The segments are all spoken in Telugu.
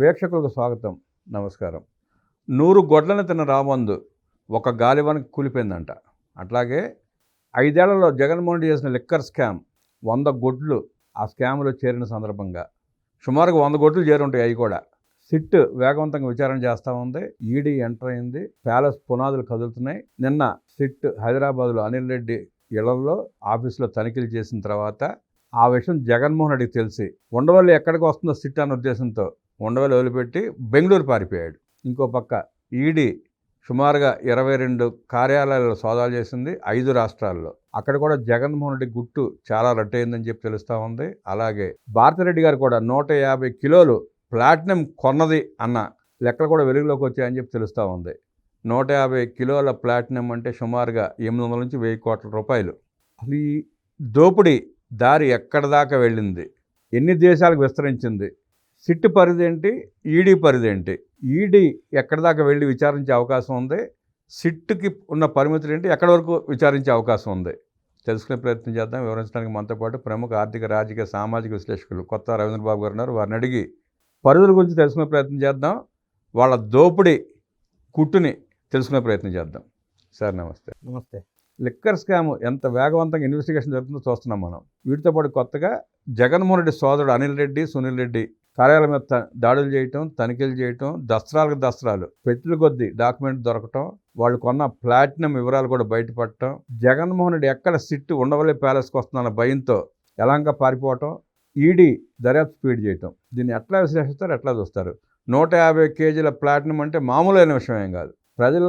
వీక్షకులకు స్వాగతం. నమస్కారం. నూరు గొడ్లను తిన్న రామందు ఒక గాలివానికి కూలిపోయిందంట. అట్లాగే ఐదేళ్ళలో జగన్మోహన్ రెడ్డి చేసిన లిక్కర్ స్కామ్ వంద గొడ్లు ఆ స్కామ్లో చేరిన సందర్భంగా. సుమారుగా వంద గొడ్లు చేరుంటాయి అవి కూడా. సిట్ వేగవంతంగా విచారణ చేస్తూ ఉంది. ఈడీ ఎంటర్ అయింది. ప్యాలెస్ పునాదులు కదులుతున్నాయి. నిన్న సిట్ హైదరాబాద్లో అనిల్ రెడ్డి ఇళ్ళలో ఆఫీసులో తనిఖీలు చేసిన తర్వాత ఆ విషయం జగన్మోహన్ రెడ్డికి తెలిసి ఉండవల్లి ఎక్కడికి వస్తుందో సిట్ అన్న ఉద్దేశంతో ఉండవల్లి వదిలిపెట్టి బెంగళూరు పారిపోయాడు. ఇంకో పక్క ఈడీ సుమారుగా ఇరవై రెండు కార్యాలయాల్లో సోదాలు చేసింది ఐదు రాష్ట్రాల్లో. అక్కడ కూడా జగన్మోహన్ రెడ్డి గుట్టు చాలా రట్టయిందని చెప్పి తెలుస్తూ ఉంది. అలాగే భారతిరెడ్డి గారు కూడా నూట యాభై కిలోలు ప్లాటినం కొన్నది అన్న లెక్కలు కూడా వెలుగులోకి వచ్చాయని చెప్పి తెలుస్తూ ఉంది. నూట యాభై కిలోల ప్లాటినం అంటే సుమారుగా ఎనిమిది వందల నుంచి వెయ్యి కోట్ల రూపాయలు. అసలు ఈ దోపిడీ దారి ఎక్కడి దాకా వెళ్ళింది? ఎన్ని దేశాలకు విస్తరించింది? సిట్ పరిధి ఏంటి? ఈడీ పరిధి ఏంటి? ఈడీ ఎక్కడి దాకా వెళ్ళి విచారించే అవకాశం ఉంది? సిట్కి ఉన్న పరిమితులు ఏంటి? ఎక్కడి వరకు విచారించే అవకాశం ఉంది? తెలుసుకునే ప్రయత్నం చేద్దాం. వివరించడానికి మనతో పాటు ప్రముఖ ఆర్థిక రాజకీయ సామాజిక విశ్లేషకులు కొత్త రవీంద్రబాబు గారు ఉన్నారు. వారిని అడిగి పరిధుల గురించి తెలుసుకునే ప్రయత్నం చేద్దాం. వాళ్ళ దోపిడీ కుట్టుని తెలుసుకునే ప్రయత్నం చేద్దాం. సార్ నమస్తే. నమస్తే. లిక్కర్ స్కామ్ ఎంత వేగవంతంగా ఇన్వెస్టిగేషన్ జరుగుతుందో చూస్తున్నాం మనం. వీటితో పాటు కొత్తగా జగన్మోహన్ రెడ్డి సోదరుడు అనిల్ రెడ్డి సునీల్ రెడ్డి కార్యాలయం మీద దాడులు చేయటం తనిఖీలు చేయటం దస్త్రాలకు దస్త్రాలు. పెట్టిన కొద్దీ డాక్యుమెంట్ దొరకటం వాళ్ళు కొన్న ప్లాటినం వివరాలు కూడా బయటపడటం జగన్మోహన్ రెడ్డి ఎక్కడ సిట్టు ఉండవల్లి ప్యాలెస్కి వస్తుందన్న భయంతో ఎలాంగా పారిపోవటం ఈడీ దర్యాప్తు స్పీడ్ చేయటం. దీన్ని ఎట్లా విశ్లేషిస్తారు ఎట్లా చూస్తారు? నూట యాభై కేజీల ప్లాటినం అంటే మామూలైన విషయం ఏం కాదు. ప్రజలు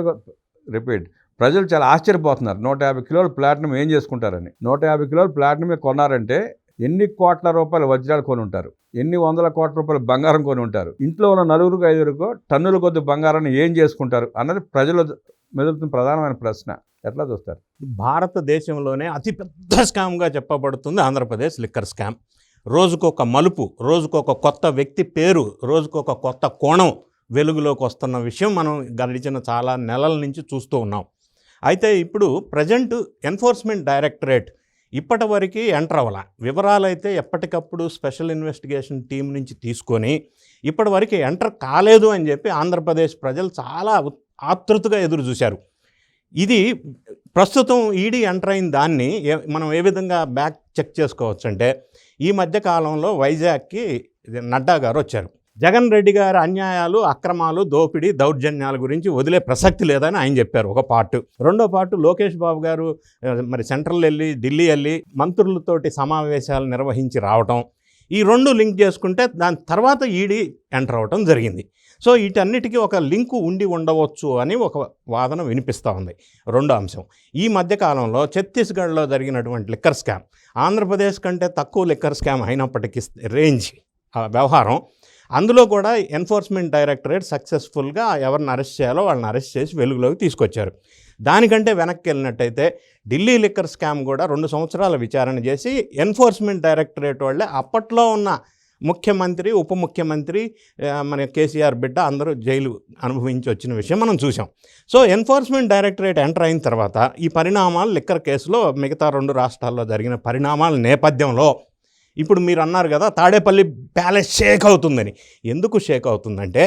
రిపీట్ ప్రజలు చాలా ఆశ్చర్యపోతున్నారు. నూట యాభై కిలోల ప్లాటినం ఏం చేసుకుంటారని. నూట యాభై కిలోల ప్లాటినమే కొన్నారంటే ఎన్ని కోట్ల రూపాయల వజ్రాలు కొని ఉంటారు ఎన్ని వందల కోట్ల రూపాయల బంగారం కొని ఉంటారు ఇంట్లో ఉన్న నలుగురికి ఐదుగురికో టన్నుల కొద్ది బంగారాన్ని ఏం చేసుకుంటారు అన్నది ప్రజలు మెదులుతున్న ప్రధానమైన ప్రశ్న. ఎట్లా చూస్తారు? భారతదేశంలోనే అతిపెద్ద స్కామ్గా చెప్పబడుతుంది ఆంధ్రప్రదేశ్ లిక్కర్ స్కామ్. రోజుకొక మలుపు రోజుకొక కొత్త వ్యక్తి పేరు రోజుకొక కొత్త కోణం వెలుగులోకి వస్తున్న విషయం మనం గడిచిన చాలా నెలల నుంచి చూస్తూ ఉన్నాం. అయితే ఇప్పుడు ప్రజెంట్ ఎన్ఫోర్స్మెంట్ డైరెక్టరేట్ ఇప్పటి వరకు ఎంటర్ అవ్వాల. వివరాలైతే ఎప్పటికప్పుడు స్పెషల్ ఇన్వెస్టిగేషన్ టీం నుంచి తీసుకొని ఇప్పటివరకు ఎంటర్ కాలేదు అని చెప్పి ఆంధ్రప్రదేశ్ ప్రజలు చాలా ఆతృతగా ఎదురు చూశారు. ఇది ప్రస్తుతం ఈడీ ఎంటర్ అయిన దాన్ని ఏ- మనం ఏ విధంగా బ్యాక్ చెక్ చేసుకోవచ్చు అంటే ఈ మధ్య కాలంలో వైజాగ్కి నడ్డా గారు వచ్చారు. జగన్ రెడ్డి గారి అన్యాయాలు అక్రమాలు దోపిడీ దౌర్జన్యాల గురించి వదిలే ప్రసక్తి లేదని ఆయన చెప్పారు ఒక పార్ట్. రెండో పార్ట్ లోకేష్ బాబు గారు మరి సెంట్రల్ వెళ్ళి ఢిల్లీ వెళ్ళి మంత్రులతోటి సమావేశాలు నిర్వహించి రావటం. ఈ రెండు లింక్ చేసుకుంటే దాని తర్వాత ఈడీ ఎంటర్ అవ్వటం జరిగింది. సో వీటన్నిటికీ ఒక లింకు ఉండి ఉండవచ్చు అని ఒక వాదన వినిపిస్తూ ఉంది. రెండో అంశం. ఈ మధ్యకాలంలో ఛత్తీస్గఢ్లో జరిగినటువంటి లిక్కర్ స్కామ్. ఆంధ్రప్రదేశ్ కంటే తక్కువ లిక్కర్ స్కామ్ అయినప్పటికీ రేంజ్ వ్యవహారం అందులో కూడా ఎన్ఫోర్స్మెంట్ డైరెక్టరేట్ సక్సెస్ఫుల్గా ఎవరిని అరెస్ట్ చేయాలో వాళ్ళని అరెస్ట్ చేసి వెలుగులోకి తీసుకొచ్చారు. దానికంటే వెనక్కి వెళ్ళినట్టయితే ఢిల్లీ లిక్కర్ స్కామ్ కూడా రెండు సంవత్సరాల విచారణ చేసి ఎన్ఫోర్స్మెంట్ డైరెక్టరేట్ వాళ్ళే అప్పట్లో ఉన్న ముఖ్యమంత్రి ఉప ముఖ్యమంత్రి మన కేసీఆర్ బిడ్డ అందరూ జైలు అనుభవించి వచ్చిన విషయం మనం చూసాం సో ఎన్ఫోర్స్మెంట్ డైరెక్టరేట్ ఎంటర్ అయిన తర్వాత ఈ పరిణామాలు లిక్కర్ కేసులో మిగతా రెండు రాష్ట్రాల్లో జరిగిన పరిణామాల నేపథ్యంలో ఇప్పుడు మీరు అన్నారు కదా తాడేపల్లి ప్యాలెస్ షేక్ అవుతుందని. ఎందుకు షేక్ అవుతుందంటే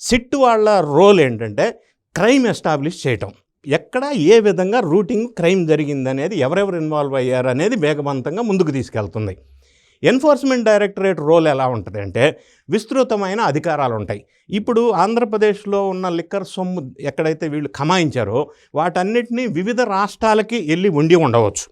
సిట్ వాళ్ళ రోల్ ఏంటంటే క్రైమ్ ఎస్టాబ్లిష్ చేయటం. ఎక్కడ ఏ విధంగా రూటింగ్ క్రైమ్ జరిగిందనేది ఎవరెవరు ఇన్వాల్వ్ అయ్యారు అనేది వేగవంతంగా ముందుకు తీసుకెళ్తుంది. ఎన్ఫోర్స్మెంట్ డైరెక్టరేట్ రోల్ ఎలా ఉంటుంది అంటే విస్తృతమైన అధికారాలు ఉంటాయి ఇప్పుడు ఆంధ్రప్రదేశ్లో ఉన్న లిక్కర్ సొమ్ము ఎక్కడైతే వీళ్ళు కమాయించారో వాటన్నిటినీ వివిధ రాష్ట్రాలకి వెళ్ళి ఉండి ఉండవచ్చు.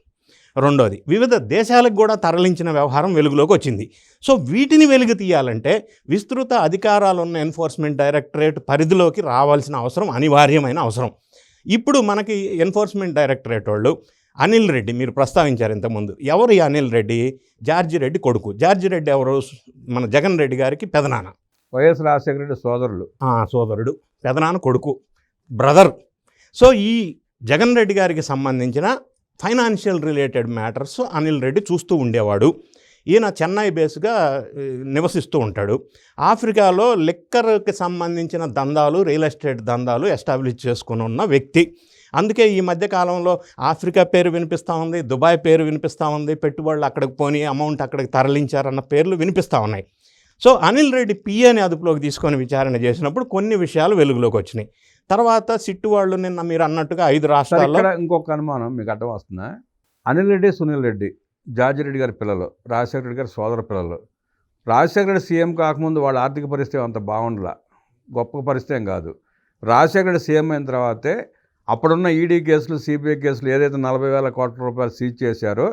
రెండోది వివిధ దేశాలకు కూడా తరలించిన వ్యవహారం వెలుగులోకి వచ్చింది. సో వీటిని వెలుగు తీయాలంటే విస్తృత అధికారాలు ఉన్న ఎన్ఫోర్స్మెంట్ డైరెక్టరేట్ పరిధిలోకి రావాల్సిన అవసరం అనివార్యమైన అవసరం. ఇప్పుడు మనకి ఎన్ఫోర్స్మెంట్ డైరెక్టరేట్ వాళ్ళు అనిల్ రెడ్డి మీరు ప్రస్తావించారు ఇంతకుముందు. ఎవరు ఈ అనిల్ రెడ్డి? జార్జి రెడ్డి కొడుకు. జార్జి రెడ్డి ఎవరు? మన జగన్ రెడ్డి గారికి పెదనాన్న. వైఎస్ రాజశేఖర రెడ్డి సోదరులు. ఆ, సోదరుడు. పెదనాన్న కొడుకు. బ్రదర్. సో ఈ జగన్ రెడ్డి గారికి సంబంధించిన financial related matters Anil Reddy చూస్తూ ఉండేవాడు. ఈయన చెన్నై బేస్గా నివసిస్తూ ఉంటాడు. ఆఫ్రికాలో లిక్కర్కి సంబంధించిన దందాలు రియల్ ఎస్టేట్ దందాలు ఎస్టాబ్లిష్ చేసుకుని ఉన్న వ్యక్తి. అందుకే ఈ మధ్య కాలంలో ఆఫ్రికా పేరు వినిపిస్తూ ఉంది దుబాయ్ పేరు వినిపిస్తూ ఉంది పెట్టుబడులు అక్కడికి పోని అమౌంట్ అక్కడికి తరలించారన్న పేర్లు వినిపిస్తూ ఉన్నాయి. సో అనిల్ రెడ్డి పిఏని అదుపులోకి తీసుకొని విచారణ చేసినప్పుడు కొన్ని విషయాలు వెలుగులోకి వచ్చినాయి. తర్వాత సిట్టు వాళ్ళు నిన్న మీరు అన్నట్టుగా ఐదు రాష్ట్రాల్లో ఇంకొక అనుమానం మీకు అర్థం వస్తుందా అనిల్ రెడ్డి సునీల్ రెడ్డి జార్జి రెడ్డి గారి పిల్లలు రాజశేఖర రెడ్డి గారి సోదర పిల్లలు. రాజశేఖర రెడ్డి సీఎం కాకముందు వాళ్ళ ఆర్థిక పరిస్థితి అంత బాగుండలా. గొప్ప పరిస్థితి ఏం కాదు. రాజశేఖర రెడ్డి సీఎం అయిన తర్వాతే అప్పుడున్న ఈడీ కేసులు సిబిఐ కేసులు ఏదైతే నలభై వేల కోట్ల రూపాయలు సీజ్ చేశారో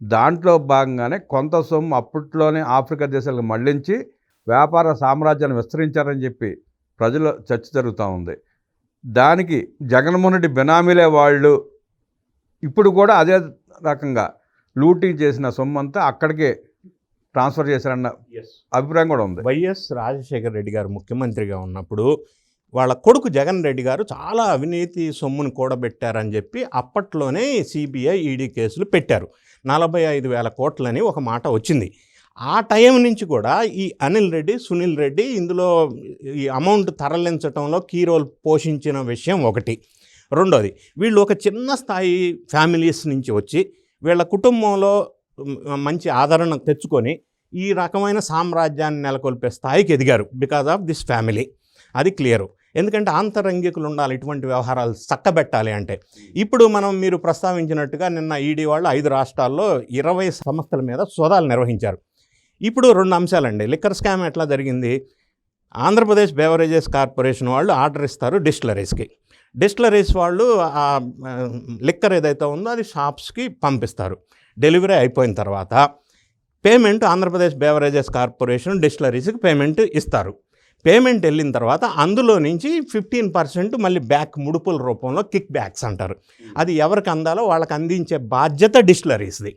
దాంట్లో భాగంగానే కొంత సొమ్ము అప్పట్లోనే ఆఫ్రికా దేశాలకు మళ్ళించి వ్యాపార సామ్రాజ్యాన్ని విస్తరించారని చెప్పి ప్రజలు చర్చ జరుగుతూ ఉంది. దానికి జగన్మోహన్ రెడ్డి బినామీలే వాళ్ళు. ఇప్పుడు కూడా అదే రకంగా లూటీ చేసిన సొమ్ము అంతా అక్కడికే ట్రాన్స్ఫర్ చేశారన్న అభిప్రాయం కూడా ఉంది. వైఎస్ రాజశేఖర రెడ్డి గారు ముఖ్యమంత్రిగా ఉన్నప్పుడు వాళ్ళ కొడుకు జగన్ రెడ్డి గారు చాలా అవినీతి సొమ్మును కూడబెట్టారని చెప్పి అప్పట్లోనే సిబిఐ ఈడీ కేసులు పెట్టారు. నలభై ఐదు వేల కోట్లని ఒక మాట వచ్చింది. ఆ టైం నుంచి కూడా ఈ అనిల్ రెడ్డి సునీల్ రెడ్డి ఇందులో ఈ అమౌంట్ తరలించడంలో కీ రోల్ పోషించిన విషయం ఒకటి. రెండోది వీళ్ళు ఒక చిన్న స్థాయి ఫ్యామిలీస్ నుంచి వచ్చి వీళ్ళ కుటుంబంలో మంచి ఆదరణ తెచ్చుకొని ఈ రకమైన సామ్రాజ్యాన్ని నెలకొల్పే స్థాయికి ఎదిగారు బికాజ్ ఆఫ్ దిస్ ఫ్యామిలీ. అది క్లియరు. ఎందుకంటే ఆంతరంగికులు ఉండాలి ఇటువంటి వ్యవహారాలు చక్కబెట్టాలి అంటే. ఇప్పుడు మనం మీరు ప్రస్తావించినట్టుగా నిన్న ఈడీ వాళ్ళు ఐదు రాష్ట్రాల్లో ఇరవై సంస్థల మీద సోదాలు నిర్వహించారు. ఇప్పుడు రెండు అంశాలండి. లిక్కర్ స్కామ్ ఎట్లా జరిగింది? ఆంధ్రప్రదేశ్ బెవరేజెస్ కార్పొరేషన్ వాళ్ళు ఆర్డర్ ఇస్తారు డిస్టిలరీస్కి. డిస్టిలరీస్ వాళ్ళు ఆ లిక్కర్ ఏదైతే ఉందో అది షాప్స్కి పంపిస్తారు. డెలివరీ అయిపోయిన తర్వాత పేమెంట్ ఆంధ్రప్రదేశ్ బెవరేజెస్ కార్పొరేషన్ డిస్టిలరీస్కి పేమెంట్ ఇస్తారు. పేమెంట్ వెళ్ళిన తర్వాత అందులో నుంచి ఫిఫ్టీన్ పర్సెంట్ మళ్ళీ బ్యాక్ ముడుపుల రూపంలో కిక్ బ్యాక్స్ అంటారు. అది ఎవరికి అందాలో వాళ్ళకి అందించే బాధ్యత డిస్టిలరీస్ది.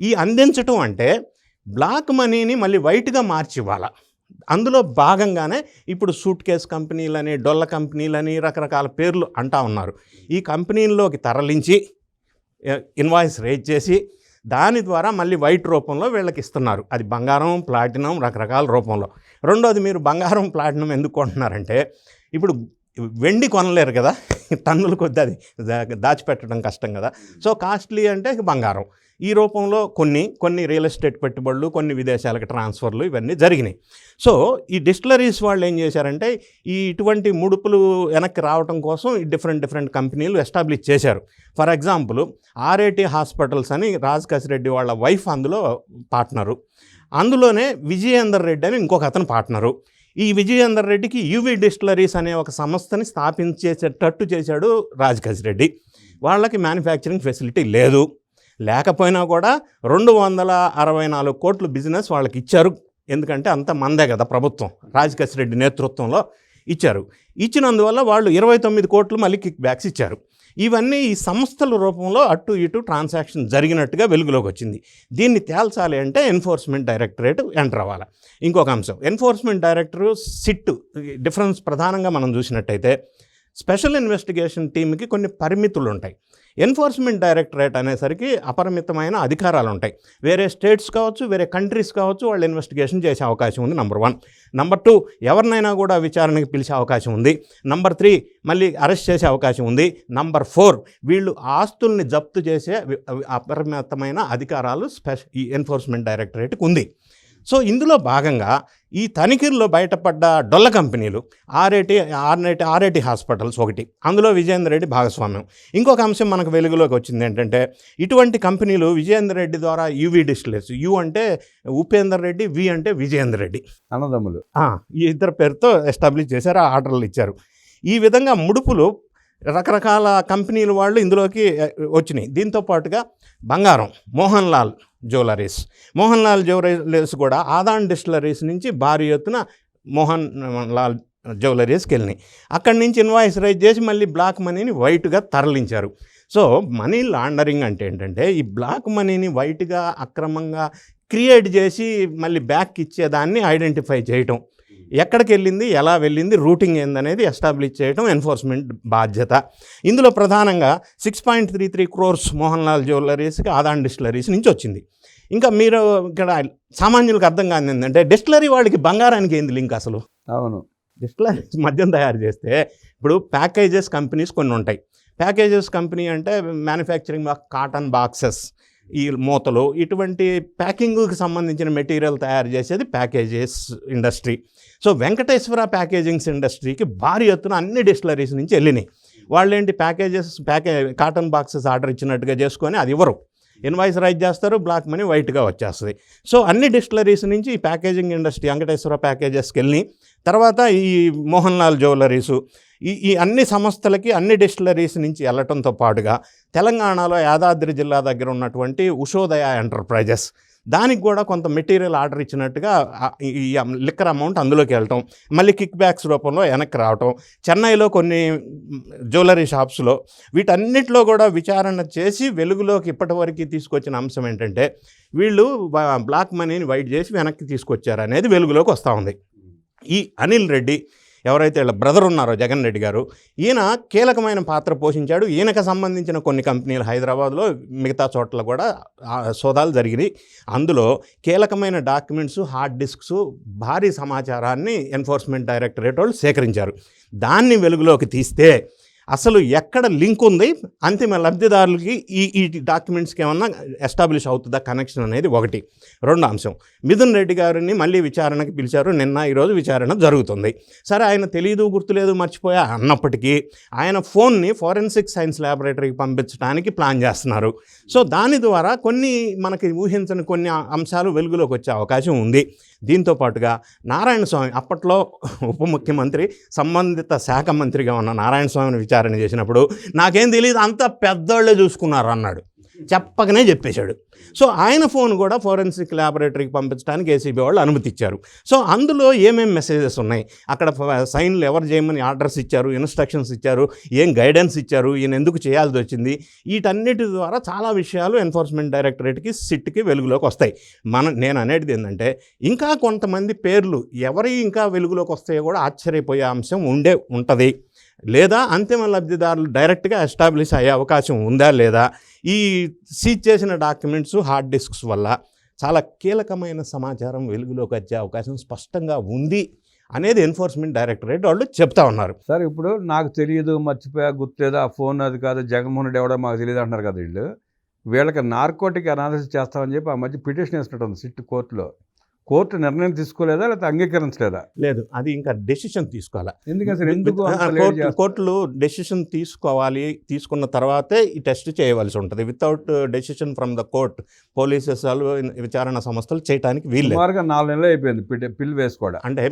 ఈ అందించటం అంటే బ్లాక్ మనీని మళ్ళీ వైట్గా మార్చి ఇవ్వాలి అందులో భాగంగానే ఇప్పుడు సూట్ కేస్ కంపెనీలని డొల్ల కంపెనీలని రకరకాల పేర్లు అంటా ఉన్నారు. ఈ కంపెనీల్లోకి తరలించి ఇన్వాయిస్ రేజ్ చేసి దాని ద్వారా మళ్ళీ వైట్ రూపంలో వీళ్ళకి ఇస్తున్నారు. అది బంగారం ప్లాటినం రకరకాల రూపంలో. రెండోది మీరు బంగారం ప్లాటినం ఎందుకు కొంటున్నారంటే ఇప్పుడు వెండి కొనలేరు కదా టన్నుల కొద్ది అది దా- దాచిపెట్టడం కష్టం కదా. సో కాస్ట్లీ అంటే బంగారం. ఈ రూపంలో కొన్ని కొన్ని రియల్ ఎస్టేట్ పెట్టుబడులు కొన్ని విదేశాలకు ట్రాన్స్ఫర్లు ఇవన్నీ జరిగినాయి. సో ఈ డిస్టిలరీస్ వాళ్ళు ఏం చేశారంటే ఈ ఇటువంటి ముడుపులు వెనక్కి రావడం కోసం ఈ డిఫరెంట్ డిఫరెంట్ కంపెనీలు ఎస్టాబ్లిష్ చేశారు. ఫర్ ఎగ్జాంపుల్ ఆర్ఏటి హాస్పిటల్స్ అని రాజ్ కసిరెడ్డి వాళ్ళ వైఫ్ అందులో పార్ట్నరు. అందులోనే విజయేందర్ రెడ్డి అని ఇంకొక అతను పార్ట్నరు. ఈ విజయేందర్ రెడ్డికి యూవీ డిస్టిలరీస్ అనే ఒక సంస్థని స్థాపించేటట్టు చేశాడు రాజ్ కసిరెడ్డి. వాళ్ళకి మ్యానుఫ్యాక్చరింగ్ ఫెసిలిటీ లేదు. లేకపోయినా కూడా రెండు వందల అరవై నాలుగు కోట్లు బిజినెస్ వాళ్ళకి ఇచ్చారు. ఎందుకంటే అంత మందే కదా ప్రభుత్వం. రాజకేశ్వర రెడ్డి నేతృత్వంలో ఇచ్చారు. ఇచ్చినందువల్ల వాళ్ళు ఇరవై తొమ్మిది కోట్లు మళ్ళీ కిక్ బ్యాక్స్ ఇచ్చారు. ఇవన్నీ ఈ సంస్థల రూపంలో అటు ఇటు ట్రాన్సాక్షన్ జరిగినట్టుగా వెలుగులోకి వచ్చింది. దీన్ని తేల్చాలి అంటే ఎన్ఫోర్స్మెంట్ డైరెక్టరేట్ ఎంటర్ అవ్వాలి. ఇంకొక అంశం. ఎన్ఫోర్స్మెంట్ డైరెక్టరు సిట్ డిఫరెన్స్ ప్రధానంగా మనం చూసినట్టయితే స్పెషల్ ఇన్వెస్టిగేషన్ టీంకి కొన్ని పరిమితులు ఉంటాయి ఎన్ఫోర్స్మెంట్ డైరెక్టరేట్ అనేసరికి అపరిమితమైన అధికారాలు ఉంటాయి వేరే స్టేట్స్ కావచ్చు వేరే కంట్రీస్ కావచ్చు వాళ్ళు ఇన్వెస్టిగేషన్ చేసే అవకాశం ఉంది నంబర్ వన్. నంబర్ టూ ఎవరినైనా కూడా విచారణకి పిలిచే అవకాశం ఉంది. నంబర్ త్రీ మళ్ళీ అరెస్ట్ చేసే అవకాశం ఉంది. నంబర్ ఫోర్ వీళ్ళు ఆస్తుల్ని జప్తు చేసే అపరిమితమైన అధికారాలు స్పెషల్ ఈ ఎన్ఫోర్స్మెంట్ డైరెక్టరేట్కి ఉంది. సో ఇందులో భాగంగా ఈ తనిఖీల్లో బయటపడ్డ డొల్ల కంపెనీలు ఆర్ఐటి ఆర్ఐటి ఆర్ఐటి హాస్పిటల్స్ ఒకటి. అందులో విజయేందర్ రెడ్డి భాగస్వామ్యం. ఇంకొక అంశం మనకు వెలుగులోకి వచ్చింది ఏంటంటే ఇటువంటి కంపెనీలు విజయేందర్ రెడ్డి ద్వారా యూవి డిస్టిలర్స్ యు అంటే ఉపేందర్ రెడ్డి వి అంటే విజయేందర్ రెడ్డి. అన్నదమ్ములు. ఈ ఇద్దరు పేరుతో ఎస్టాబ్లిష్ చేశారు ఆ ఆర్డర్లు ఇచ్చారు. ఈ విధంగా ముడుపులు రకరకాల కంపెనీల వాళ్ళు ఇందులోకి వచ్చినాయి. దీంతో పాటుగా బంగారం మోహన్ లాల్ జ్యువెలరీస్. మోహన్ లాల్ జ్యువెలరీస్ కూడా ఆదాన్ డిస్టిలరీస్ నుంచి భారీ ఎత్తున మోహన్ లాల్ జ్యువెలరీస్కి వెళ్ళినాయి. అక్కడి నుంచి ఇన్వాయిస్ రైజ్ చేసి మళ్ళీ బ్లాక్ మనీని వైట్గా తరలించారు. సో మనీ లాండరింగ్ అంటే ఏంటంటే ఈ బ్లాక్ మనీని వైట్గా అక్రమంగా క్రియేట్ చేసి మళ్ళీ బ్యాక్ ఇచ్చేదాన్ని ఐడెంటిఫై చేయటం. ఎక్కడికి వెళ్ళింది ఎలా వెళ్ళింది రూటింగ్ ఏందనేది ఎస్టాబ్లిష్ చేయడం ఎన్ఫోర్స్మెంట్ బాధ్యత. ఇందులో ప్రధానంగా six point three three crores Mohan Lal జ్యువెలరీస్కి Adan distilleries నుంచి వచ్చింది. ఇంకా మీరు ఇక్కడ సామాన్యులకు అర్థం కాదు ఏంటంటే డిస్టిలరీ వాళ్ళకి బంగారానికి ఏంది లింక్ అసలు? అవును. డిస్టిలరీస్ మద్యం తయారు చేస్తే ఇప్పుడు ప్యాకేజెస్ కంపెనీస్ కొన్ని ఉంటాయి. ప్యాకేజెస్ కంపెనీ అంటే మ్యానుఫ్యాక్చరింగ్ కాటన్ బాక్సెస్. ఈ మూతలు ఇటువంటి ప్యాకింగ్కి సంబంధించిన మెటీరియల్ తయారు చేసేది packages industry. So Venkateswara packagings ఇండస్ట్రీకి భారీ ఎత్తున అన్ని డిస్టిలరీస్ నుంచి వెళ్ళినాయి. వాళ్ళు ఏంటి ప్యాకేజెస్ ప్యాకే కాటన్ బాక్సెస్ ఆర్డర్ ఇచ్చినట్టుగా చేసుకొని అది ఇవ్వరు. ఇన్వాయిస్ రైట్ చేస్తారు బ్లాక్ మనీ వైట్గా వచ్చేస్తుంది. సో అన్ని డిస్టిలరీస్ నుంచి ఈ ప్యాకేజింగ్ ఇండస్ట్రీ వెంకటేశ్వర ప్యాకేజెస్కి వెళ్ళి తర్వాత ఈ మోహన్ లాల్ జ్యువెలరీసు ఈ ఈ అన్ని సంస్థలకి అన్ని డిస్టిలరీస్ నుంచి వెళ్ళటంతో పాటుగా తెలంగాణలో యాదాద్రి జిల్లా దగ్గర ఉన్నటువంటి ఉషోదయ ఎంటర్ప్రైజెస్ దానికి కూడా కొంత మెటీరియల్ ఆర్డర్ ఇచ్చినట్టుగా ఈ లిక్కర్ అమౌంట్ అందులోకి వెళ్ళటం మళ్ళీ కిక్ బ్యాక్స్ రూపంలో వెనక్కి రావటం చెన్నైలో కొన్ని జ్యువెలరీ షాప్స్లో వీటన్నిటిలో కూడా విచారణ చేసి వెలుగులోకి ఇప్పటివరకు తీసుకొచ్చిన అంశం ఏంటంటే వీళ్ళు బ్లాక్ మనీని వైట్ చేసి వెనక్కి తీసుకొచ్చారు అనేది వెలుగులోకి వస్తూ ఉంది. ఈ అనిల్ రెడ్డి ఎవరైతే వీళ్ళ బ్రదర్ ఉన్నారో జగన్ రెడ్డి గారు ఈయన కీలకమైన పాత్ర పోషించాడు. ఈయనకు సంబంధించిన కొన్ని కంపెనీలు హైదరాబాద్లో మిగతా చోట్ల కూడా సోదాలు జరిగినాయి. అందులో కీలకమైన డాక్యుమెంట్స్ హార్డ్ డిస్క్స్ భారీ సమాచారాన్ని ఎన్ఫోర్స్మెంట్ డైరెక్టరేట్ వాళ్ళు సేకరించారు. దాన్ని వెలుగులోకి తీస్తే అసలు ఎక్కడ లింక్ ఉంది? అంతిమ లబ్ధిదారులకి ఈ ఈ డాక్యుమెంట్స్కి ఏమన్నా ఎస్టాబ్లిష్ అవుతుందా? కనెక్షన్ అనేది ఒకటి. రెండో అంశం. మిథున్ రెడ్డి గారిని మళ్ళీ విచారణకి పిలిచారు. నిన్న ఈరోజు విచారణ జరుగుతుంది. సరే ఆయన తెలియదు గుర్తులేదు మర్చిపోయా అన్నప్పటికీ ఆయన ఫోన్ని ఫోరెన్సిక్ సైన్స్ ల్యాబొరేటరీకి పంపించడానికి ప్లాన్ చేస్తున్నారు. సో దాని ద్వారా కొన్ని మనకి ఊహించని కొన్ని అంశాలు వెలుగులోకి వచ్చే అవకాశం ఉంది. దీంతో పాటుగా నారాయణ స్వామి అప్పట్లో ఉప ముఖ్యమంత్రి సంబంధిత శాఖ మంత్రిగా ఉన్న నారాయణ స్వామిని విచారణ చేసినప్పుడు నాకేం తెలియదు అంత పెద్దోళ్ళే చూసుకున్నారు అన్నాడు. చెప్పకనే చెప్పేశాడు. సో ఆయన ఫోన్ కూడా ఫోరెన్సిక్ ల్యాబొరేటరీకి పంపించడానికి ఏసీబీ వాళ్ళు అనుమతి ఇచ్చారు సో అందులో ఏమేం మెసేజెస్ ఉన్నాయి? అక్కడ సైన్లు ఎవరు చేయమని ఆర్డర్స్ ఇచ్చారు ఇన్స్ట్రక్షన్స్ ఇచ్చారు ఏం గైడెన్స్ ఇచ్చారు ఈయన ఎందుకు చేయాల్సి వచ్చింది? వీటన్నిటి ద్వారా చాలా విషయాలు ఎన్ఫోర్స్మెంట్ డైరెక్టరేట్కి సిట్కి వెలుగులోకి వస్తాయి. మన నేను అనేది ఏంటంటే ఇంకా కొంతమంది పేర్లు ఎవరి ఇంకా వెలుగులోకి వస్తాయో కూడా ఆశ్చర్యపోయే అంశం ఉండే ఉంటుంది. లేదా అంతిమ లబ్ధిదారులు డైరెక్ట్గా ఎస్టాబ్లిష్ అయ్యే అవకాశం ఉందా లేదా? ఈ సీజ్ చేసిన డాక్యుమెంట్స్ హార్డ్ డిస్క్స్ వల్ల చాలా కీలకమైన సమాచారం వెలుగులోకి వచ్చే అవకాశం స్పష్టంగా ఉంది అనేది ఎన్ఫోర్స్మెంట్ డైరెక్టరేట్ వాళ్ళు చెప్తా ఉన్నారు. సార్ ఇప్పుడు నాకు తెలియదు మర్చిపోయా గుర్తులేదు ఆ ఫోన్ అది కాదు జగన్మోహన్ రెడ్డి ఎవడో మాకు తెలియదు అంటున్నారు కదా వీళ్ళు. వీళ్ళకి నార్కోటిక్ అనాలిసిస్ చేస్తామని చెప్పి ఆ మధ్య పిటిషన్ వేసినట్టుంది సిట్ కోర్టులో. కోర్టు నిర్ణయం తీసుకోలేదా లేకపోతే అంగీకరించలేదా? లేదు అది ఇంకా డెసిషన్ తీసుకోవాలి. ఎందుకని సార్? ఎందుకు అంత late కోర్టు చేస్తారు? కోర్టులు డెసిషన్ తీసుకోవాలి తీసుకున్న తర్వాతే ఈ టెస్ట్ చేయవలసి ఉంటుంది. Without decision from the court polices వాళ్ళు విచారణ సంస్థలు చేయడానికి వీల్లేదు. సుమారుగా నాలుగు నెలలు అయిపోయింది పిల్ వేసుకోవడం. అంటే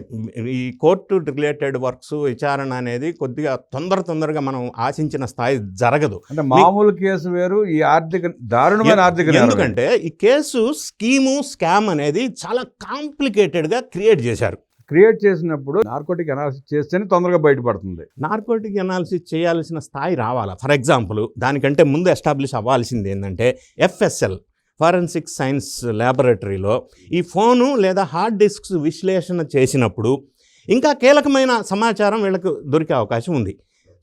ఈ కోర్టు రిలేటెడ్ వర్క్స్ విచారణ అనేది కొద్దిగా తొందర తొందరగా మనం ఆశించిన స్థాయి జరగదు. అంటే మామూలు కేసు వేరు ఈ ఆర్థిక దారుణమైన ఆర్థిక. ఎందుకంటే ఈ కేసు స్కీము స్కామ్ అనేది చాలా కాంప్లికేటెడ్గా క్రియేట్ చేశారు. క్రియేట్ చేసినప్పుడు నార్కోటిక్ అనాలిసిస్ చేస్తేనే తొందరగా బయటపడుతుంది. నార్కోటిక్ అనాలిసిస్ చేయాల్సిన స్థాయి రావాలా? ఫర్ ఎగ్జాంపుల్ దానికంటే ముందు ఎస్టాబ్లిష్ అవ్వాల్సింది ఏంటంటే ఎఫ్ఎస్ఎల్ ఫారెన్సిక్ సైన్స్ ల్యాబొరేటరీలో ఈ ఫోను లేదా హార్డ్ డిస్క్స్ విశ్లేషణ చేసినప్పుడు ఇంకా కీలకమైన సమాచారం వీళ్ళకు దొరికే అవకాశం ఉంది.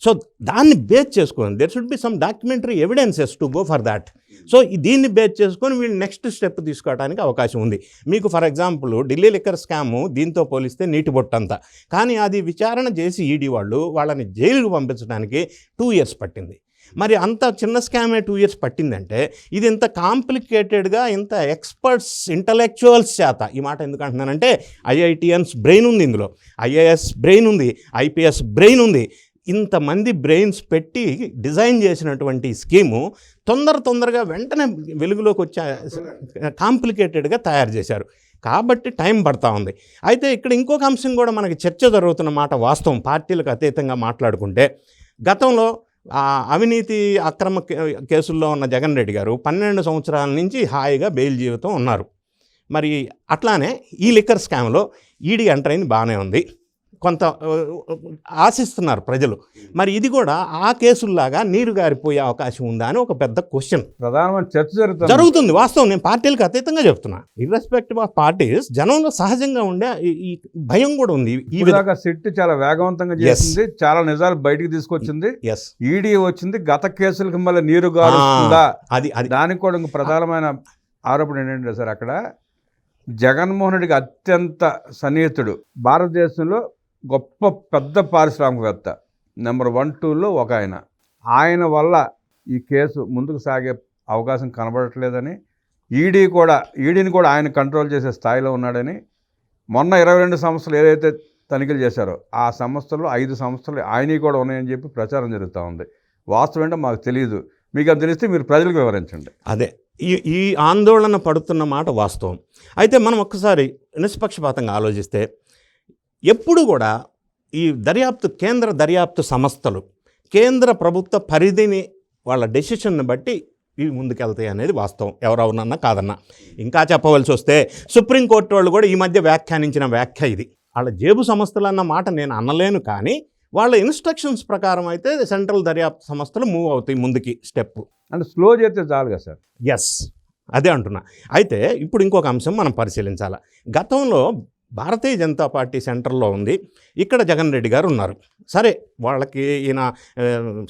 సో దాన్ని బేస్ చేసుకొని there should be some documentary evidences to go for that so దీన్ని బేస్ చేసుకొని వీళ్ళు నెక్స్ట్ స్టెప్ తీసుకోవడానికి అవకాశం ఉంది. మీకు for example Delhi liquor scam దీంతో పోలిస్తే నీటి బొట్టంతా. కానీ అది విచారణ చేసి ఈడీ వాళ్ళు వాళ్ళని జైలుకు పంపించడానికి టూ ఇయర్స్ పట్టింది. మరి అంత చిన్న స్కామే టూ ఇయర్స్ పట్టిందంటే ఇది ఇంత కాంప్లికేటెడ్గా ఇంత ఎక్స్పర్ట్స్ ఇంటలెక్చువల్స్ చేత ఈ మాట ఎందుకు అంటున్నానంటే ఐఐటిఎన్స్ బ్రెయిన్ ఉంది ఇందులో. ఐఏఎస్ బ్రెయిన్ ఉంది ఐపీఎస్ బ్రెయిన్ ఉంది. ఇంతమంది బ్రెయిన్స్ పెట్టి డిజైన్ చేసినటువంటి స్కీము తొందర తొందరగా వెంటనే వెలుగులోకి వచ్చే కాంప్లికేటెడ్గా తయారు చేశారు. కాబట్టి టైం పడతా ఉంది. అయితే ఇక్కడ ఇంకొక అంశం కూడా మనకి చర్చ జరుగుతున్న మాట వాస్తవం. పార్టీలకు అతీతంగా మాట్లాడుకుంటే గతంలో అవినీతి అక్రమ కే- కేసుల్లో ఉన్న జగన్ రెడ్డి గారు పన్నెండు సంవత్సరాల నుంచి హాయిగా బెయిల్ జీవితం ఉన్నారు. మరి అట్లానే ఈ లిక్కర్ స్కామ్లో ఈడీ ఎంటర్ అయింది బాగానే ఉంది. కొంత ఆశిస్తున్నారు ప్రజలు. మరి ఇది కూడా ఆ కేసుల్లాగా నీరు గారిపోయే అవకాశం ఉందా అని ఒక పెద్ద క్వశ్చన్. ప్రధానమైన చర్చ జరుగుతుంది. జరుగుతుంది. వాస్తవం నేను పార్టీలకు అతీతంగా చెప్తున్నా. ఇర్రెస్పెక్టివ్ ఆఫ్ పార్టీస్ జనంలో సహజంగా ఉండే ఈ- భయం కూడా ఉంది ఈ విధంగా. సిట్ చాలా వేగవంతంగా చేసింది. చాలా నిజాలు బయటికి తీసుకొచ్చింది. ఎస్ ఈడీ వచ్చింది. గత కేసులకి మళ్ళీ నీరు గారుస్తుందా? అది అది. దానికి కూడా ఇంక ప్రధానమైన ఆరోపణ ఏంటంటే సార్ అక్కడ జగన్మోహన్ రెడ్డికి అత్యంత సన్నిహితుడు. భారతదేశంలో గొప్ప పెద్ద పారిశ్రామికవేత్త. నెంబర్ వన్ టూలో ఒక ఆయన. ఆయన వల్ల ఈ కేసు ముందుకు సాగే అవకాశం కనబడట్లేదని ఈడీ కూడా ఈడీని కూడా ఆయన కంట్రోల్ చేసే స్థాయిలో ఉన్నాడని మొన్న ఇరవై రెండు సంస్థలు ఏదైతే తనిఖీలు చేశారో ఆ సంస్థలు ఐదు సంస్థలు ఆయనవి కూడా ఉన్నాయని చెప్పి ప్రచారం జరుగుతూ ఉంది. వాస్తవం ఏంటో మాకు తెలియదు మీకు అది తెలిస్తే మీరు ప్రజలకు వివరించండి. అదే. ఈ ఈ ఆందోళన పడుతున్న మాట వాస్తవం. అయితే మనం ఒక్కసారి నిష్పక్షపాతంగా ఆలోచిస్తే ఎప్పుడు కూడా ఈ దర్యాప్తు కేంద్ర దర్యాప్తు సంస్థలు కేంద్ర ప్రభుత్వ పరిధిని వాళ్ళ డెసిషన్ని బట్టి ఇవి ముందుకెళ్తాయి అనేది వాస్తవం. ఎవరెవరన్నా కాదన్నా. ఇంకా చెప్పవలసి వస్తే సుప్రీంకోర్టు వాళ్ళు కూడా ఈ మధ్య వ్యాఖ్యానించిన వ్యాఖ్య ఇది. వాళ్ళ జేబు సంస్థలు అన్న మాట నేను అనలేను కానీ వాళ్ళ ఇన్స్ట్రక్షన్స్ ప్రకారం అయితే సెంట్రల్ దర్యాప్తు సంస్థలు మూవ్ అవుతాయి ముందుకి స్టెప్ అంటే స్లో చేస్తే చాలు కదా సార్. ఎస్. అదే అంటున్నా. అయితే ఇప్పుడు ఇంకొక అంశం మనం పరిశీలించాలి. గతంలో భారతీయ జనతా పార్టీ సెంటర్లో ఉంది. ఇక్కడ జగన్ రెడ్డి గారు ఉన్నారు. సరే వాళ్ళకి ఈయన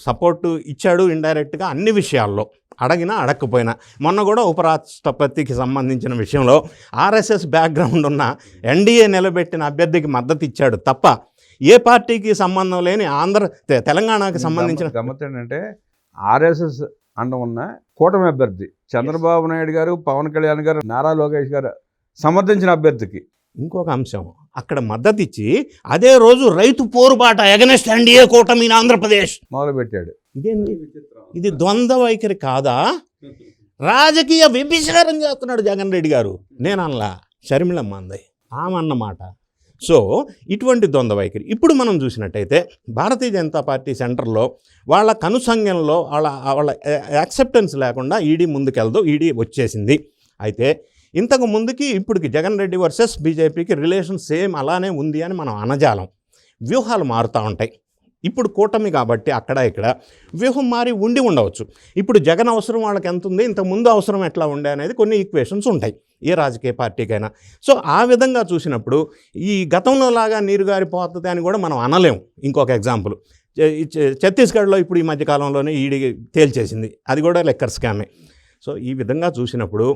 సపోర్టు ఇచ్చాడు ఇండైరెక్ట్గా అన్ని విషయాల్లో. అడగినా అడగకపోయినా మొన్న కూడా ఉపరాష్ట్రపతికి సంబంధించిన విషయంలో ఆర్ఎస్ఎస్ బ్యాక్గ్రౌండ్ ఉన్న ఎన్డీఏ నిలబెట్టిన అభ్యర్థికి మద్దతు ఇచ్చాడు తప్ప ఏ పార్టీకి సంబంధం లేని ఆంధ్ర తె- తెలంగాణకి సంబంధించిన గమ్మత్ ఏంటంటే ఆర్ఎస్ఎస్ అండ ఉన్న కూటమి అభ్యర్థి చంద్రబాబు నాయుడు గారు పవన్ కళ్యాణ్ గారు నారా లోకేష్ గారు సమర్థించిన అభ్యర్థికి ఇంకొక అంశం. అక్కడ మద్దతు ఇచ్చి అదే రోజు రైతు పోరుబాట ఎగనెస్ట్ ఎన్డీఏ కూటమి ఆంధ్రప్రదేశ్. మొదలుపెట్టాడు. ఇదేంది? ఇది ద్వంద్వ వైఖరి కాదా? రాజకీయ వ్యభిచారం చేస్తున్నాడు జగన్ రెడ్డి గారు. నేను అనలా. షర్మిలమ్మ అంది. ఆమె అన్నమాట. సో ఇటువంటి ద్వంద్వ వైఖరి. ఇప్పుడు మనం చూసినట్టయితే భారతీయ జనతా పార్టీ సెంటర్లో వాళ్ళ కనుసంఘంలో వాళ్ళ వాళ్ళ యాక్సెప్టెన్స్ లేకుండా ఈడీ ముందుకెళ్తూ ఈడీ వచ్చేసింది. అయితే ఇంతకు ముందుకి ఇప్పటికి జగన్ రెడ్డి వర్సెస్ బీజేపీకి రిలేషన్ సేమ్ అలానే ఉంది అని మనం అనజాలం. వ్యూహాలు మారుతూ ఉంటాయి. ఇప్పుడు కూటమి కాబట్టి అక్కడ ఇక్కడ వ్యూహం మారి ఉండి ఉండవచ్చు. ఇప్పుడు జగన్ అవసరం వాళ్ళకి ఎంత ఉంది? ఇంతకు ముందు అవసరం ఎట్లా ఉండే అనేది కొన్ని ఈక్వేషన్స్ ఉంటాయి. ఏ రాజకీయ పార్టీకైనా. సో ఆ విధంగా చూసినప్పుడు ఈ గతంలో లాగా నీరు గారిపోతుంది అని కూడా మనం అనలేము. ఇంకొక ఎగ్జాంపుల్ ఛత్తీస్గఢ్లో ఇప్పుడు ఈ మధ్యకాలంలోనే ఈడి తేల్చేసింది. అది కూడా లెక్కర్ స్కామే సో ఈ విధంగా చూసినప్పుడు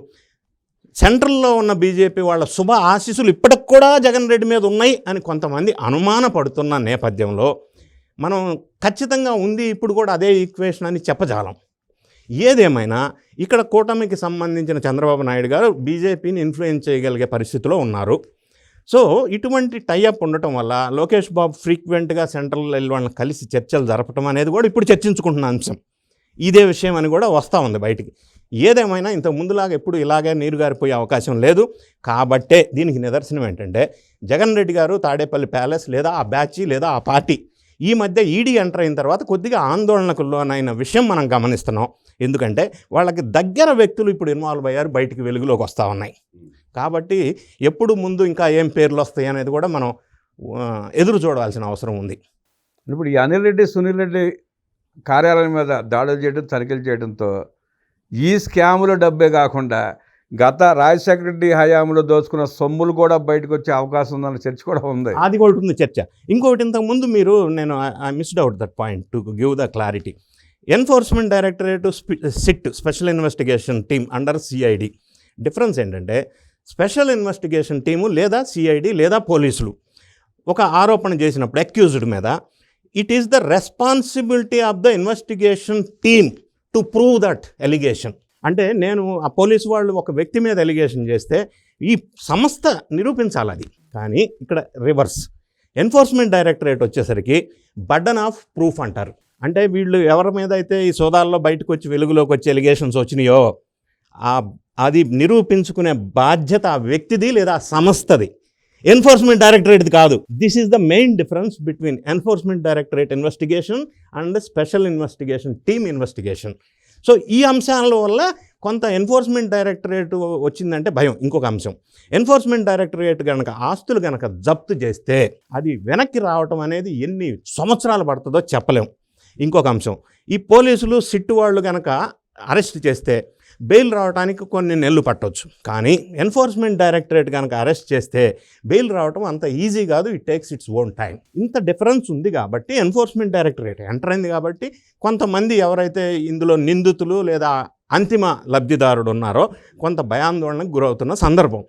సెంట్రల్లో ఉన్న బీజేపీ వాళ్ళ శుభ ఆశీస్సులు ఇప్పటికి కూడా జగన్ రెడ్డి మీద ఉన్నాయి అని కొంతమంది అనుమానపడుతున్న నేపథ్యంలో మనం ఖచ్చితంగా ఉంది ఇప్పుడు కూడా అదే ఈక్వేషన్ అని చెప్పజాలం. ఏదేమైనా ఇక్కడ కూటమికి సంబంధించిన చంద్రబాబు నాయుడు గారు బీజేపీని ఇన్ఫ్లుయెన్స్ చేయగలిగే పరిస్థితిలో ఉన్నారు. సో ఇటువంటి టైఅప్ ఉండటం వల్ల లోకేష్ బాబు ఫ్రీక్వెంట్గా సెంట్రల్ వాళ్ళని కలిసి చర్చలు జరపడం అనేది కూడా ఇప్పుడు చర్చించుకుంటున్న అంశం. ఇదే విషయం అని కూడా వస్తూ ఉంది బయటికి. ఏదేమైనా ఇంత ముందులాగా ఎప్పుడు ఇలాగే నీరు గారిపోయే అవకాశం లేదు. కాబట్టే దీనికి నిదర్శనం ఏంటంటే జగన్ రెడ్డి గారు తాడేపల్లి ప్యాలెస్ లేదా ఆ బ్యాచ్ లేదా ఆ పార్టీ ఈ మధ్య ఈడీ ఎంటర్ అయిన తర్వాత కొద్దిగా ఆందోళనకు లోనైన విషయం మనం గమనిస్తున్నాం. ఎందుకంటే వాళ్ళకి దగ్గర వ్యక్తులు ఇప్పుడు ఇన్వాల్వ్ అయ్యారు బయటికి వెలుగులోకి వస్తూ ఉన్నాయి. కాబట్టి ఎప్పుడు ముందు ఇంకా ఏం పేర్లు వస్తాయి అనేది కూడా మనం ఎదురు చూడవలసిన అవసరం ఉంది. ఇప్పుడు ఈ అనిల్ రెడ్డి సునీల్ రెడ్డి కార్యాలయం మీద దాడులు చేయడం తనిఖీలు చేయడంతో ఈ స్కాముల డబ్బే కాకుండా గత రాజశేఖర రెడ్డి హయాంలో దోచుకున్న సొమ్ములు కూడా బయటకు వచ్చే అవకాశం ఉందన్న చర్చ కూడా ఉంది. అది కూడా ఉంది చర్చ. ఇంకొకటి ఇంతకుముందు మీరు నేను I missed out that point to give the clarity enforcement directorate SIT special investigation team under CID difference ఏంటంటే స్పెషల్ ఇన్వెస్టిగేషన్ టీము లేదా సిఐడి లేదా పోలీసులు ఒక ఆరోపణ చేసినప్పుడు అక్యూజ్డ్ మీద it is the responsibility of the investigation team to prove that allegation. అంటే నేను ఆ పోలీసు వాళ్ళు ఒక వ్యక్తి మీద ఎలిగేషన్ చేస్తే ఈ సంస్థ నిరూపించాలి అది. కానీ ఇక్కడ రివర్స్. ఎన్ఫోర్స్మెంట్ డైరెక్టరేట్ వచ్చేసరికి బర్డన్ ఆఫ్ ప్రూఫ్ అంటారు. అంటే వీళ్ళు ఎవరి మీద అయితే ఈ సోదాల్లో బయటకు వచ్చి వెలుగులోకి వచ్చి ఎలిగేషన్స్ వచ్చినాయో అది నిరూపించుకునే బాధ్యత ఆ వ్యక్తిది లేదా ఆ సంస్థది ఎన్ఫోర్స్మెంట్ డైరెక్టరేట్ది కాదు. This is the main difference between enforcement directorate investigation and special investigation team investigation so ఈ అంశాల వల్ల కొంత ఎన్ఫోర్స్మెంట్ డైరెక్టరేట్ వచ్చిందంటే భయం. ఇంకొక అంశం. ఎన్ఫోర్స్మెంట్ డైరెక్టరేట్ కనుక ఆస్తులు కనుక జప్తు చేస్తే అది వెనక్కి రావటం అనేది ఎన్ని సంవత్సరాలు పడుతుందో చెప్పలేం. ఇంకొక అంశం. ఈ పోలీసులు సిట్టు వాళ్ళు కనుక అరెస్ట్ చేస్తే బెయిల్ రావడానికి కొన్ని నెలలు పట్టవచ్చు కానీ ఎన్ఫోర్స్మెంట్ డైరెక్టరేట్ కనుక అరెస్ట్ చేస్తే బెయిల్ రావడం అంత ఈజీ కాదు. It takes its own time ఇంత డిఫరెన్స్ ఉంది కాబట్టి ఎన్ఫోర్స్మెంట్ డైరెక్టరేట్ ఎంటర్ అయింది కాబట్టి కొంతమంది ఎవరైతే ఇందులో నిందితులు లేదా అంతిమ లబ్ధిదారుడు ఉన్నారో కొంత భయాందోళనకు గురవుతున్న సందర్భం.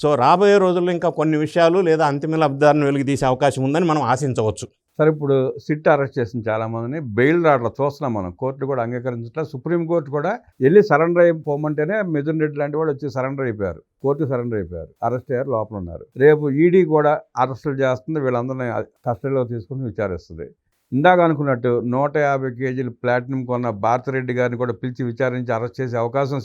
సో రాబోయే రోజుల్లో ఇంకా కొన్ని విషయాలు లేదా అంతిమ లబ్ధిదారుని వెలుగు తీసే అవకాశం ఉందని మనం ఆశించవచ్చు. సరే ఇప్పుడు సిట్ అరెస్ట్ చేసిన చాలా మందిని బెయిల్ రావట్లా చూస్తున్నాం మనం. కోర్టు కూడా అంగీకరించట్లా. సుప్రీంకోర్టు కూడా వెళ్ళి సరెండర్ అయిపోమంటేనే మిథున్ రెడ్డి లాంటి వాళ్ళు వచ్చి సరెండర్ అయిపోయారు. కోర్టు సరెండర్ అయిపోయారు. అరెస్ట్ అయ్యారు లోపల ఉన్నారు. రేపు ఈడీ కూడా అరెస్టులు చేస్తుంది. వీళ్ళందరినీ కస్టడీలో తీసుకుని విచారిస్తుంది. ఇందాక అనుకున్నట్టు నూట యాభై కేజీలు ప్లాటినం కొన్న భారతిరెడ్డి గారిని కూడా పిలిచి విచారించి అరెస్ట్ చేసే అవకాశం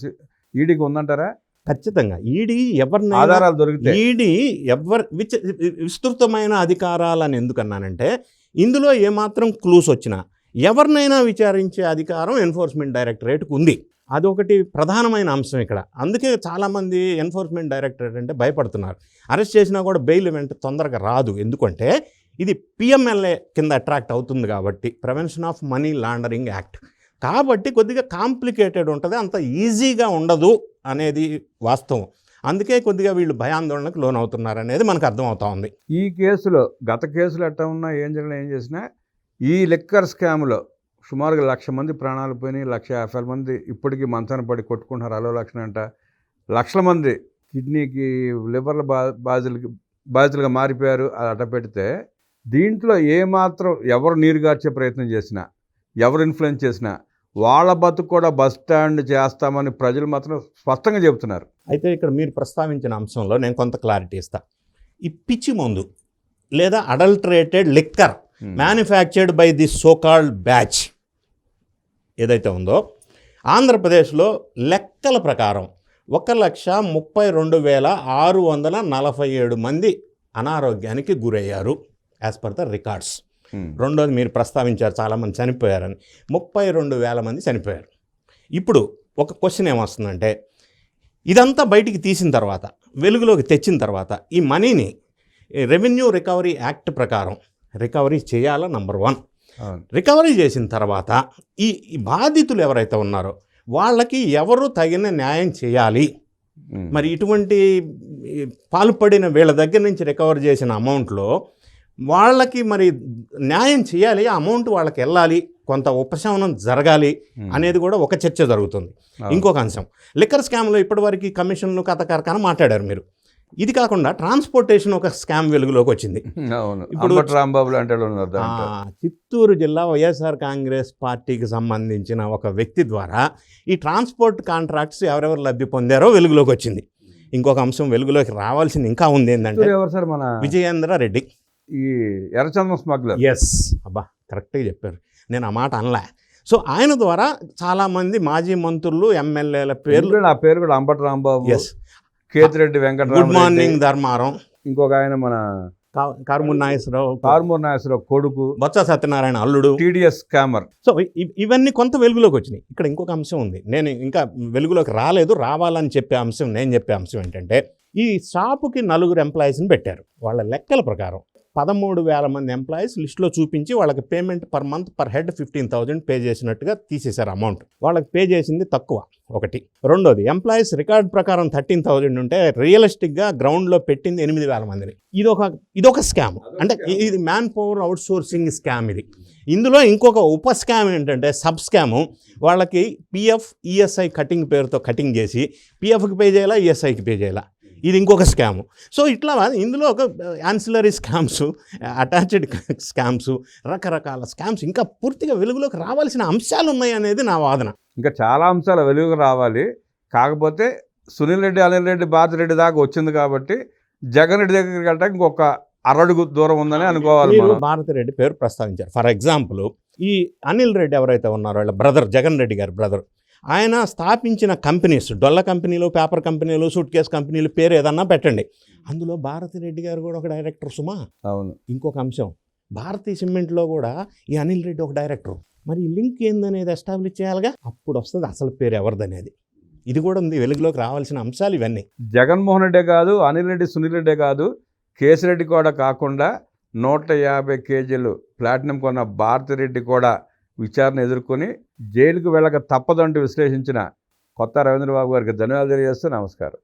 ఈడీకి ఉందంటారా? ఖచ్చితంగా. ఈడీ ఎవరినైనా ఆధారాలు దొరికితే. ఈడీ ఎవరి విచ విస్తృతమైన అధికారాలని ఎందుకన్నానంటే ఇందులో ఏమాత్రం క్లూస్ వచ్చినా ఎవరినైనా విచారించే అధికారం ఎన్ఫోర్స్మెంట్ డైరెక్టరేట్కి ఉంది. అదొకటి ప్రధానమైన అంశం ఇక్కడ. అందుకే చాలామంది ఎన్ఫోర్స్మెంట్ డైరెక్టరేట్ అంటే భయపడుతున్నారు. అరెస్ట్ చేసినా కూడా బెయిల్ వెంట తొందరగా రాదు. ఎందుకంటే ఇది పిఎంఎల్ఏ కింద అట్రాక్ట్ అవుతుంది కాబట్టి prevention of money laundering act. కాబట్టి కొద్దిగా కాంప్లికేటెడ్ ఉంటుంది. అంత ఈజీగా ఉండదు అనేది వాస్తవం. అందుకే కొద్దిగా వీళ్ళు భయాందోళనకు లోనవుతున్నారు అనేది మనకు అర్థమవుతా ఉంది. ఈ కేసులో గత కేసులు ఎట్టా ఉన్నా ఏం జరిగినా ఏం చేసినా ఈ లిక్కర్ స్కామ్లో సుమారుగా లక్ష మంది ప్రాణాలు పోయినాయి లక్ష యాభై మంది ఇప్పటికీ మంచాన పడి కొట్టుకుంటున్నారు అలో లక్షణ అంట. లక్షల మంది కిడ్నీకి లివర్ల బా బాధితులకి బాధితులుగా మారిపోయారు అది అట్ట పెడితే దీంట్లో ఏమాత్రం ఎవరు నీరుగార్చే ప్రయత్నం చేసినా ఎవరు ఇన్ఫ్లుయెన్స్ చేసినా వాళ్ళ బతుకు కూడా బస్ స్టాండ్ చేస్తామని ప్రజలు మాత్రం స్పష్టంగా చెబుతున్నారు. అయితే ఇక్కడ మీరు ప్రస్తావించిన అంశంలో నేను కొంత క్లారిటీ ఇస్తా. ఈ పిచ్చి మందు లేదా adulterated liquor manufactured by the so called batch ఏదైతే ఉందో ఆంధ్రప్రదేశ్లో లెక్కల ప్రకారం ఒక లక్ష ముప్పై రెండు వేల ఆరు వందల నలభై ఏడు మంది అనారోగ్యానికి గురయ్యారు యాజ్ పర్ ద రికార్డ్స్. రెండోది మీరు ప్రస్తావించారు చాలామంది చనిపోయారని. ముప్పై రెండు వేల మంది చనిపోయారు. ఇప్పుడు ఒక క్వశ్చన్ ఏమొస్తుందంటే ఇదంతా బయటికి తీసిన తర్వాత వెలుగులోకి తెచ్చిన తర్వాత ఈ మనీని రెవెన్యూ రికవరీ యాక్ట్ ప్రకారం రికవరీ చేయాలా నంబర్ వన్? రికవరీ చేసిన తర్వాత ఈ బాధితులు ఎవరైతే ఉన్నారో వాళ్ళకి ఎవరు తగిన న్యాయం చేయాలి? ఉమ్. మరి ఇటువంటి పాల్పడిన వీళ్ళ దగ్గర నుంచి రికవర్ చేసిన అమౌంట్లో వాళ్ళకి మరి న్యాయం చేయాలి ఆ అమౌంట్ వాళ్ళకి వెళ్ళాలి కొంత ఉపశమనం జరగాలి. అనేది కూడా ఒక చర్చ జరుగుతుంది. ఇంకొక అంశం లిక్కర్ స్కామ్లో ఇప్పటివరకు కమిషన్లు కథ మాట్లాడారు మీరు. ఇది కాకుండా ట్రాన్స్పోర్టేషన్ ఒక స్కామ్ వెలుగులోకి వచ్చింది. ఇప్పుడు- రాంబాబు చిత్తూరు జిల్లా వైఎస్ఆర్ కాంగ్రెస్ పార్టీకి సంబంధించిన ఒక వ్యక్తి ద్వారా ఈ ట్రాన్స్పోర్ట్ కాంట్రాక్ట్స్ ఎవరెవరు లబ్ధి పొందారో వెలుగులోకి వచ్చింది. ఇంకొక అంశం వెలుగులోకి రావాల్సింది ఇంకా ఉంది ఏంటంటే విజయేంద్ర రెడ్డి. ఈ ఎర్రచందనం స్మగ్లర్. ఎస్ అబ్బా కరెక్ట్గా చెప్పారు. నేను ఆ మాట అనలే. సో ఆయన ద్వారా చాలామంది మాజీ మంత్రులు ఎమ్మెల్యేల పేర్లు నా పేరు కూడా అంబటి రాంబాబు ఎస్ కేతిరెడ్డి గుడ్ వెంకటరామ మార్నింగ్ ధర్మారం. ఇంకొక ఆయన మన కారుమూరి నాగేశ్వరరావు. కారుమూరి నాగేశ్వరరావు కొడుకు. బొత్స సత్యనారాయణ అల్లుడు. TDS scammer. సో ఇవన్నీ కొంత వెలుగులోకి వచ్చినాయి. ఇక్కడ ఇంకొక అంశం ఉంది. నేను ఇంకా వెలుగులోకి రాలేదు రావాలని చెప్పే అంశం నేను చెప్పే అంశం ఏంటంటే ఈ షాపుకి నలుగురు ఎంప్లాయీస్ని పెట్టారు. వాళ్ళ లెక్కల ప్రకారం. పదమూడు వేల మంది ఎంప్లాయీస్ లిస్ట్లో చూపించి వాళ్ళకి payment per month per head fifteen thousand pay చేసినట్టుగా తీసేశారు అమౌంట్. వాళ్ళకి పే చేసింది తక్కువ ఒకటి. రెండోది ఎంప్లాయీస్ రికార్డ్ ప్రకారం థర్టీన్ థౌజండ్ ఉంటే రియలిస్టిక్గా గ్రౌండ్లో పెట్టింది ఎనిమిది వేల మందిని. ఇదొక ఇదొక స్కామ్. అంటే ఇది man power outsourcing scam ఇది. ఇందులో ఇంకొక ఉప స్కామ్ ఏంటంటే సబ్ స్కాము. వాళ్ళకి పిఎఫ్ ఈఎస్ఐ కటింగ్ పేరుతో కటింగ్ చేసి పిఎఫ్కి పే చేయాలా ఈఎస్ఐకి పే చేయాలా? ఇది ఇంకొక స్కాము సో ఇట్లా ఇందులో ఒక యాన్సిలరీ స్కామ్స్ అటాచ్డ్ స్కామ్స్ రకరకాల స్కామ్స్ ఇంకా పూర్తిగా వెలుగులోకి రావాల్సిన అంశాలు ఉన్నాయి అనేది నా వాదన. ఇంకా చాలా అంశాలు వెలుగు రావాలి. కాకపోతే సునీల్ రెడ్డి అనిల్ రెడ్డి బాధ రెడ్డి దాకా వచ్చింది కాబట్టి జగన్ రెడ్డి దగ్గరికి వెళ్ళడానికి ఇంకొక అరడుగు దూరం ఉందని అనుకోవాలి మీరు మనం. భారతిరెడ్డి పేరు ప్రస్తావించారు. ఫర్ ఎగ్జాంపుల్ ఈ అనిల్ రెడ్డి ఎవరైతే ఉన్నారో వాళ్ళ బ్రదర్ జగన్ రెడ్డి గారి బ్రదర్ ఆయన స్థాపించిన కంపెనీస్ డొల్ల కంపెనీలు పేపర్ కంపెనీలు సూట్ కేస్ కంపెనీలు పేరు ఏదన్నా పెట్టండి. అందులో భారతిరెడ్డి గారు కూడా ఒక డైరెక్టర్ సుమా. అవును. ఇంకొక అంశం. భారతీయ సిమెంట్లో కూడా ఈ అనిల్ రెడ్డి ఒక డైరెక్టర్. మరి ఈ లింక్ ఏందనేది ఎస్టాబ్లిష్ చేయాలిగా? అప్పుడు వస్తుంది అసలు పేరు ఎవరిదనేది. ఇది కూడా ఉంది వెలుగులోకి రావాల్సిన అంశాలు ఇవన్నీ. జగన్మోహన్ రెడ్డే కాదు అనిల్ రెడ్డి సునీల్ రెడ్డే కాదు కేసిరెడ్డి కూడా కాకుండా నూట యాభై కేజీలు ప్లాటినం కొన్న భారతిరెడ్డి కూడా విచారణ ఎదుర్కొని జైలుకు వెళ్ళక తప్పదంటూ విశ్లేషించిన కొత్త రవీంద్రబాబు గారికి ధన్యవాదాలు తెలియజేస్తూ నమస్కారం.